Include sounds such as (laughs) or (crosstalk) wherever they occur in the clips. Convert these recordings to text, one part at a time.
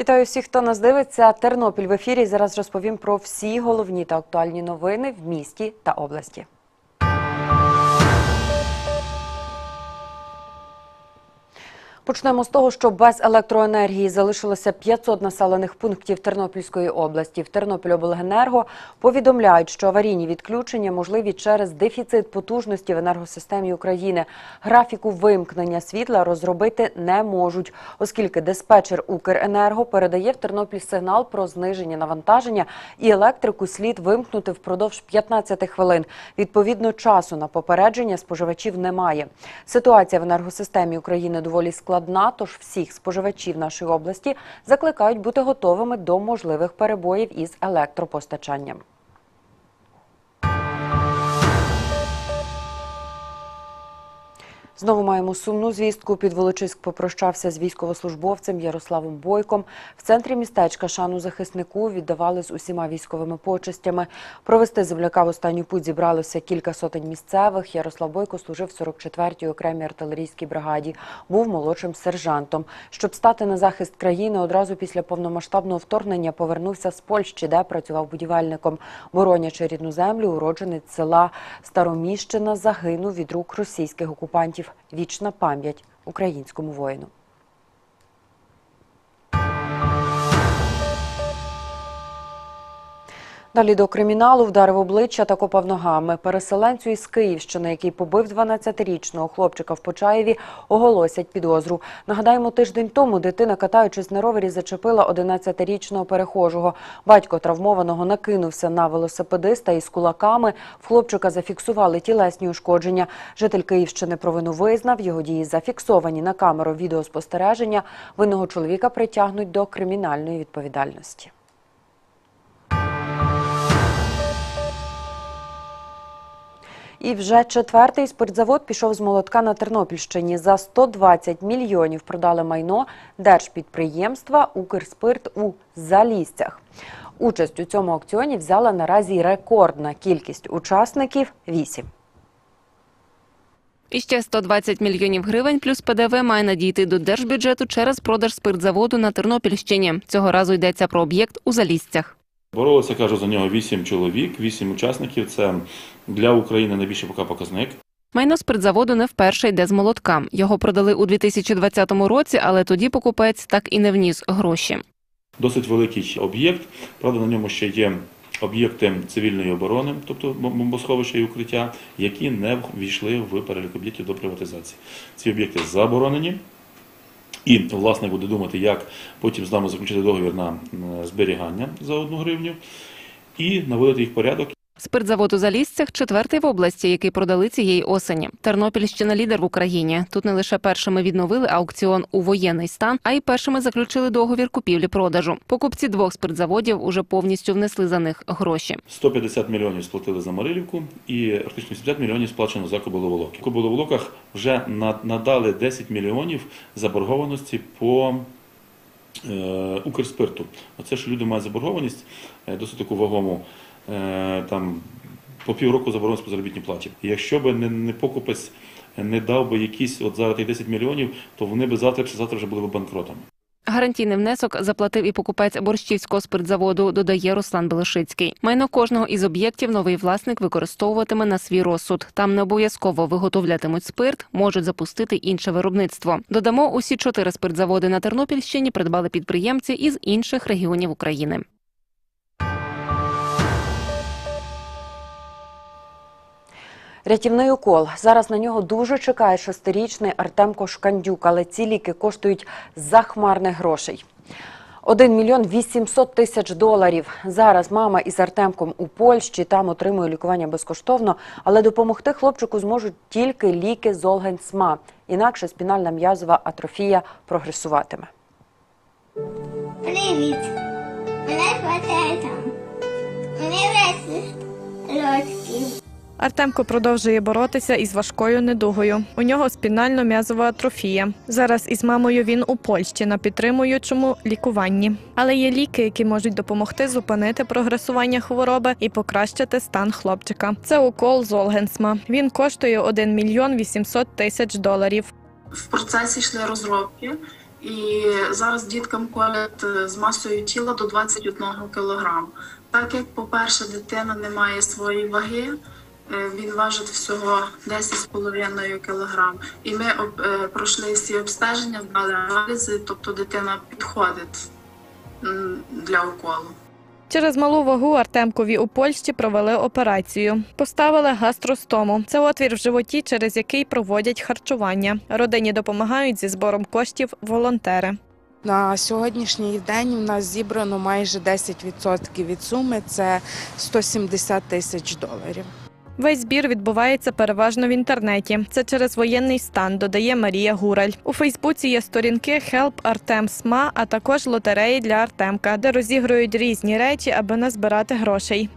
Вітаю всіх, хто нас дивиться. Тернопіль в ефірі. Зараз розповім про всі головні та актуальні новини в місті та області. Почнемо з того, що без електроенергії залишилося 500 населених пунктів Тернопільської області. В Тернопільобленерго повідомляють, що аварійні відключення можливі через дефіцит потужності в енергосистемі України. Графіку вимкнення світла розробити не можуть, оскільки диспетчер Укренерго передає в Тернопіль сигнал про зниження навантаження і електрику слід вимкнути впродовж 15 хвилин. Відповідно, часу на попередження споживачів немає. Ситуація в енергосистемі України доволі складна, тож всіх споживачів нашої області закликають бути готовими до можливих перебоїв із електропостачанням. Знову маємо сумну звістку. Підволочиськ попрощався з військовослужбовцем Ярославом Бойком. В центрі містечка шану захиснику віддавали з усіма військовими почестями. Провести земляка в останню путь зібралося кілька сотень місцевих. Ярослав Бойко служив в 44-й окремій артилерійській бригаді. Був молодшим сержантом. Щоб стати на захист країни, одразу після повномасштабного вторгнення повернувся з Польщі, де працював будівельником. Боронячи рідну землю, уродженець села Староміщина загинув від рук російських окупантів. Вічна пам'ять українському воїну. Далі до криміналу вдарив обличчя та копав ногами. Переселенцю із Київщини, який побив 12-річного хлопчика в Почаєві, оголосять підозру. Нагадаємо, тиждень тому дитина, катаючись на ровері, зачепила 11-річного перехожого. Батько травмованого накинувся на велосипедиста із кулаками. В хлопчика зафіксували тілесні ушкодження. Житель Київщини провину визнав. Його дії зафіксовані на камеру відеоспостереження. Винного чоловіка притягнуть до кримінальної відповідальності. І вже четвертий спиртзавод пішов з молотка на Тернопільщині. За 120 мільйонів продали майно держпідприємства Укрспирт у Залістях. Участь у цьому аукціоні взяла наразі рекордна кількість учасників – 8. І ще 120 мільйонів гривень плюс ПДВ має надійти до держбюджету через продаж спиртзаводу на Тернопільщині. Цього разу йдеться про об'єкт у Залістях. Боролося, кажу, за нього вісім чоловік, вісім учасників. Це для України найбільший поки показник. Майно спиртзаводу не вперше йде з молотка. Його продали у 2020 році, але тоді покупець так і не вніс гроші. Досить великий об'єкт. Правда, на ньому ще є об'єкти цивільної оборони, тобто бомбосховища і укриття, які не ввійшли в перелік об'єктів до приватизації. Ці об'єкти заборонені. І власне буде думати, як потім з нами заключити договір на зберігання за одну гривню і наводити їх порядок. Спиртзавод у Залістях – четвертий в області, який продали цієї осені. Тернопільщина – лідер в Україні. Тут не лише першими відновили аукціон у воєнний стан, а й першими заключили договір купівлі-продажу. Покупці двох спиртзаводів уже повністю внесли за них гроші. 150 мільйонів сплатили за Марилівку і практично 70 мільйонів сплачено за Кобиловолоки. В Кобиловолоках вже на- надали 10 мільйонів заборгованості по е, Укрспирту. Оце ж люди мають заборгованість е, досить таку вагому. Е, там по півроку заборгованість по заробітній платі. Якщо б не, не покупець не дав би якісь от зараз тих 10 мільйонів, то вони б завтра завтра вже були б банкротами. Гарантійний внесок заплатив і покупець борщівського спиртзаводу, додає Руслан Белошицький. Майно кожного із об'єктів новий власник використовуватиме на свій розсуд. Там не обов'язково виготовлятимуть спирт, можуть запустити інше виробництво. Додамо, усі чотири спиртзаводи на Тернопільщині придбали підприємці із інших регіонів України. Рятівний укол. Зараз на нього дуже чекає шестирічний Артемко Шкандюк, але ці ліки коштують захмарних грошей. 1 мільйон 800 тисяч доларів. Зараз мама із Артемком у Польщі там отримує лікування безкоштовно, але допомогти хлопчику зможуть тільки ліки Золгенсма. Інакше спінальна м'язова атрофія прогресуватиме. Привіт! Мене звати Артем. Мені 10 років. Артемко продовжує боротися із важкою недугою. У нього спінально-м'язова атрофія. Зараз із мамою він у Польщі на підтримуючому лікуванні. Але є ліки, які можуть допомогти зупинити прогресування хвороби і покращити стан хлопчика. Це укол Золгенсма. Він коштує 1 мільйон 800 тисяч доларів. в процесі йшли розробки, і зараз діткам колять е, з масою тіла до 21 кг. Так як, по-перше, дитина не має своєї ваги, він важить всього 10,5 кг. І ми об- е, пройшли всі обстеження, здали аналізи, тобто дитина підходить для уколу. Через малу вагу Артемкові у Польщі провели операцію. Поставили гастростому. Це отвір в животі, через який проводять харчування. Родині допомагають зі збором коштів волонтери. На сьогоднішній день у нас зібрано майже 10% від суми, це 170 тисяч доларів. Весь збір відбувається переважно в інтернеті. Це через воєнний стан, додає Марія Гураль. У Фейсбуці є сторінки Help Артем СМА, а також лотереї для Артемка, де розігрують різні речі, аби назбирати грошей.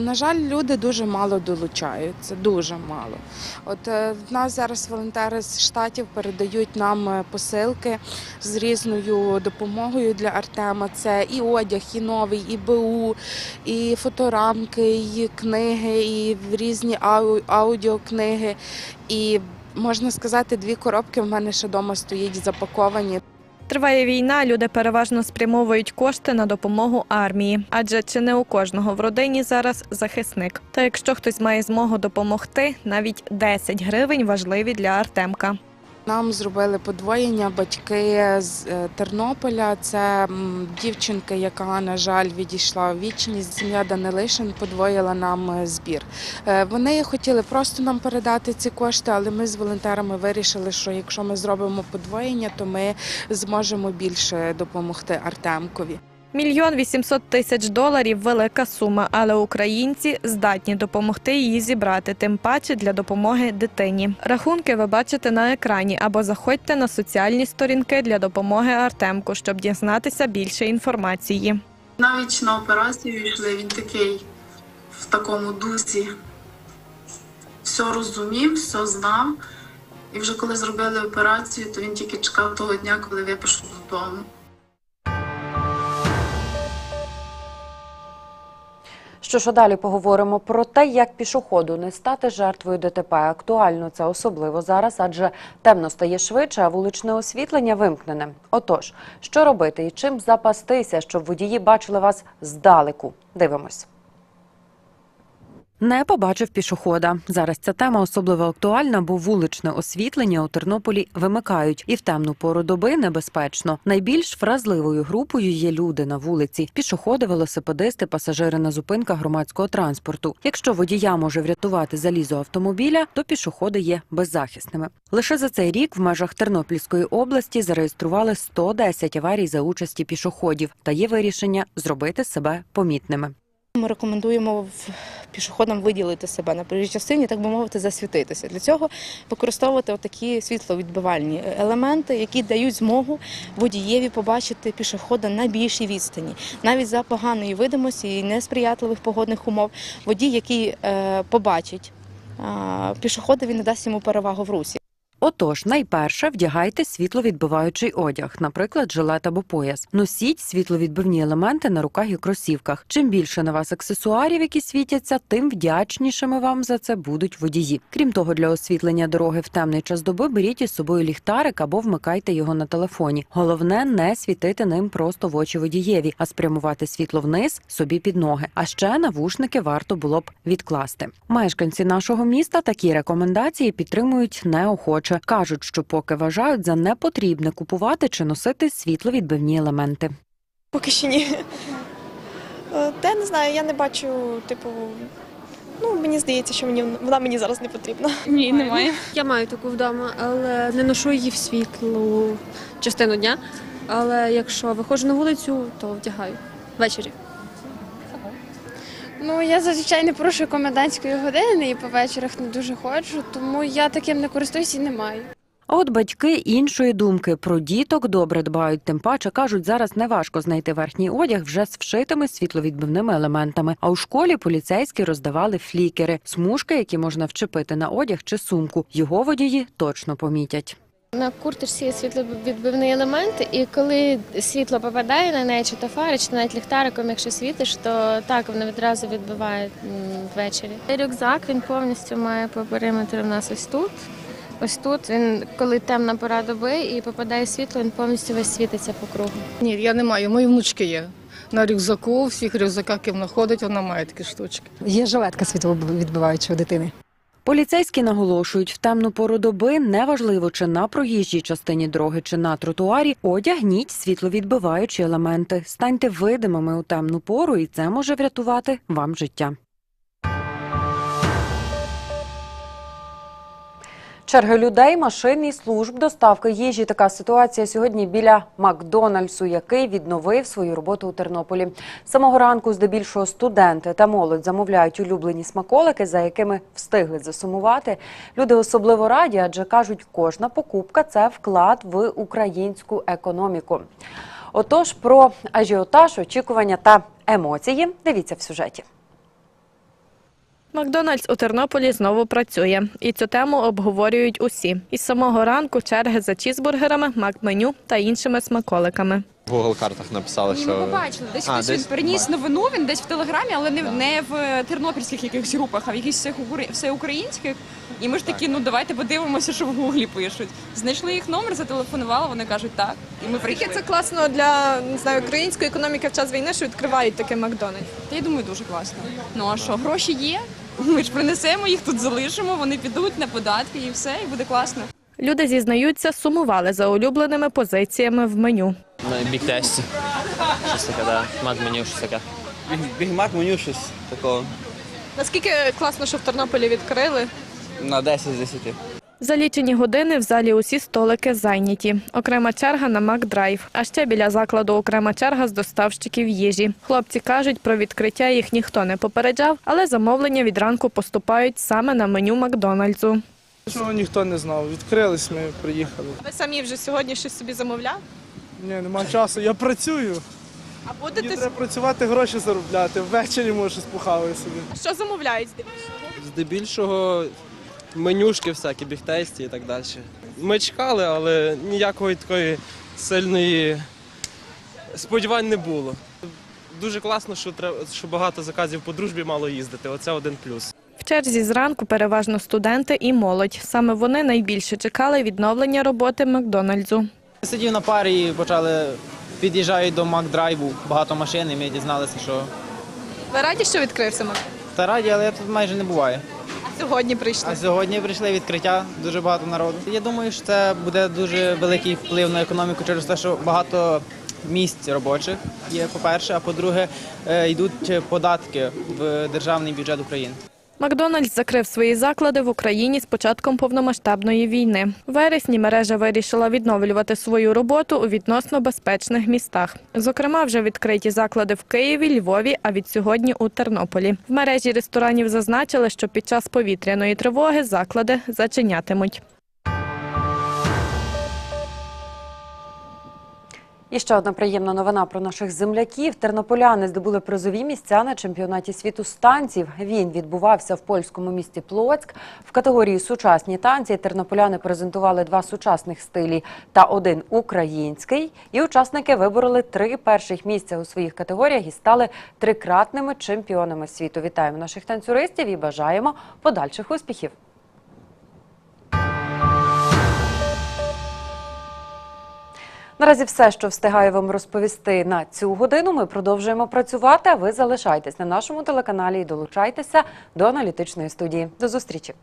На жаль, люди дуже мало долучаються, дуже мало. От е, в нас зараз волонтери з штатів передають нам е, посилки з різною допомогою для Артема. Це і одяг, і новий, і БУ, і фоторамки, і книги, і різні ау- аудіокниги. І можна сказати, дві коробки в мене ще вдома стоять запаковані. Триває війна, люди переважно спрямовують кошти на допомогу армії, адже чи не у кожного в родині зараз захисник. Та якщо хтось має змогу допомогти, навіть 10 гривень важливі для Артемка. Нам зробили подвоєння батьки з е, Тернополя. Це дівчинка, яка, на жаль, відійшла в вічність. Сім'я Данилишин подвоїла нам е, збір. Е, Вони хотіли просто нам передати ці кошти, але ми з волонтерами вирішили, що якщо ми зробимо подвоєння, то ми зможемо більше допомогти Артемкові. Мільйон вісімсот тисяч доларів велика сума, але українці здатні допомогти її зібрати, тим паче для допомоги дитині. Рахунки ви бачите на екрані або заходьте на соціальні сторінки для допомоги Артемку, щоб дізнатися більше інформації. Навіть на операцію йшли, він такий в такому дусі. Все розумів, все знав. І вже коли зробили операцію, то він тільки чекав того дня, коли випишу додому. Що ж, далі поговоримо про те, як пішоходу не стати жертвою ДТП. Актуально це особливо зараз, адже темно стає швидше, а вуличне освітлення вимкнене. Отож, що робити і чим запастися, щоб водії бачили вас здалеку? Дивимось. Не побачив пішохода. Зараз ця тема особливо актуальна, бо вуличне освітлення у Тернополі вимикають, і в темну пору доби небезпечно. Найбільш вразливою групою є люди на вулиці: пішоходи, велосипедисти, пасажири на зупинках громадського транспорту. Якщо водія може врятувати залізо автомобіля, то пішоходи є беззахисними. Лише за цей рік в межах Тернопільської області зареєстрували 110 аварій за участі пішоходів, та є вирішення зробити себе помітними. Ми рекомендуємо пішоходам виділити себе на проїжджій частині, так би мовити, засвітитися. Для цього використовувати такі світловідбивальні елементи, які дають змогу водієві побачити пішохода на більшій відстані. Навіть за поганої видимості і несприятливих погодних умов водій, який е, побачить е, пішохода, він не дасть йому перевагу в русі. Отож, найперше вдягайте світловідбиваючий одяг, наприклад, жилет або пояс. Носіть світловідбивні елементи на руках і кросівках. Чим більше на вас аксесуарів, які світяться, тим вдячнішими вам за це будуть водії. Крім того, для освітлення дороги в темний час доби беріть із собою ліхтарик або вмикайте його на телефоні. Головне не світити ним просто в очі водієві, а спрямувати світло вниз собі під ноги. А ще навушники варто було б відкласти. Мешканці нашого міста такі рекомендації підтримують неохоче. Кажуть, що поки вважають за непотрібне купувати чи носити світловідбивні елементи. Поки що ні. Е, Та я не знаю, я не бачу, типу. Ну, мені здається, що мені вона мені зараз не потрібна. Ні, немає. Я маю таку вдома, але не ношу її в світлу частину дня. Але якщо виходжу на вулицю, то вдягаю ввечері. Ну, я зазвичай не порушую комендантської години і по вечорах не дуже ходжу, тому я таким не користуюсь і не маю. От батьки іншої думки про діток добре дбають. Тим паче кажуть, зараз неважко знайти верхній одяг вже з вшитими світловідбивними елементами. А у школі поліцейські роздавали флікери, смужки, які можна вчепити на одяг чи сумку. Його водії точно помітять. На курточці є світловідбивний елемент, і коли світло попадає на неї, чи то фари, чи навіть ліхтариком, якщо світиш, то так воно відразу відбиває ввечері. Рюкзак він повністю має по периметру в нас ось тут. Ось тут він, коли темна пора доби і попадає світло, він повністю весь світиться по кругу. Ні, я не маю. Мої внучки є. На рюкзаку, всіх рюкзаках, які вона ходить, вона має такі штучки. Є жилетка світловідбиваюча у дитини. Поліцейські наголошують, в темну пору доби неважливо, чи на проїжджій частині дороги, чи на тротуарі, одягніть світловідбиваючі елементи. Станьте видимими у темну пору, і це може врятувати вам життя. Черги людей, машин і служб доставки їжі. Така ситуація сьогодні біля Макдональдсу, який відновив свою роботу у Тернополі. Самого ранку, здебільшого, студенти та молодь замовляють улюблені смаколики, за якими встигли засумувати. Люди особливо раді, адже кажуть, кожна покупка це вклад в українську економіку. Отож, про ажіотаж, очікування та емоції дивіться в сюжеті. Макдональдс у Тернополі знову працює, і цю тему обговорюють усі. Із самого ранку черги за чізбургерами, макменю та іншими смаколиками. В Google картах написали, що ми побачили. Десь А, хтось десь? переніс новину, він десь в телеграмі, але не, не в тернопільських якихось групах, а в якихось всеукраїнських. І ми ж такі, ну давайте подивимося, що в гуглі пишуть. Знайшли їх номер, зателефонували, вони кажуть так. І ми прийшли. Це класно для не знаю, української економіки в час війни, що відкривають таке Макдональдс. Та я думаю, дуже класно. Ну а що, гроші є? (laughs) Ми ж принесемо їх тут залишимо, вони підуть на податки і все, і буде класно. Люди зізнаються, сумували за улюбленими позиціями в меню. на бік тесті. Щось таке, да. Мак меню, щось таке. Бігмак меню щось такого Наскільки класно, що в Тернополі відкрили? на 10 з 10. За лічені години в залі усі столики зайняті. Окрема черга на Макдрайв. А ще біля закладу окрема черга з доставщиків їжі. Хлопці кажуть, про відкриття їх ніхто не попереджав, але замовлення від ранку поступають саме на меню Макдональдсу. Ну, ніхто не знав. Відкрились, ми приїхали. Ви самі вже сьогодні щось собі замовляли? Ні, нема часу, я працюю. А Мені будете треба працювати, гроші заробляти. Ввечері може щось похаваю собі. що замовляють здебільшого? Менюшки всякі, бігтесті і так далі. Ми чекали, але ніякої такої сильної сподівань не було. Дуже класно, що треба, що багато заказів по дружбі мало їздити. Оце один плюс. В черзі зранку переважно студенти і молодь. Саме вони найбільше чекали відновлення роботи Макдональдсу. Сидів на парі і почали під'їжджають до Макдрайву, багато машин, і ми дізналися, що Ви раді, що відкрився Макдональдс? та раді, але тут майже не буває. Сьогодні прийшли? А сьогодні прийшли відкриття, дуже багато народу. Я думаю, що це буде дуже великий вплив на економіку через те, що багато місць робочих є, по-перше, а по-друге, е, йдуть податки в державний бюджет України. Макдональдс закрив свої заклади в Україні з початком повномасштабної війни. В вересні мережа вирішила відновлювати свою роботу у відносно безпечних містах. Зокрема, вже відкриті заклади в Києві, Львові, а від сьогодні у Тернополі. В мережі ресторанів зазначили, що під час повітряної тривоги заклади зачинятимуть. І ще одна приємна новина про наших земляків. Тернополяни здобули призові місця на чемпіонаті світу з танців. Він відбувався в польському місті Плоцьк. В категорії сучасні танці тернополяни презентували два сучасних стилі та один український. І учасники вибороли три перших місця у своїх категоріях і стали трикратними чемпіонами світу. Вітаємо наших танцюристів і бажаємо подальших успіхів. Наразі все, що встигаю вам розповісти на цю годину. Ми продовжуємо працювати. А ви залишайтесь на нашому телеканалі і долучайтеся до аналітичної студії. До зустрічі.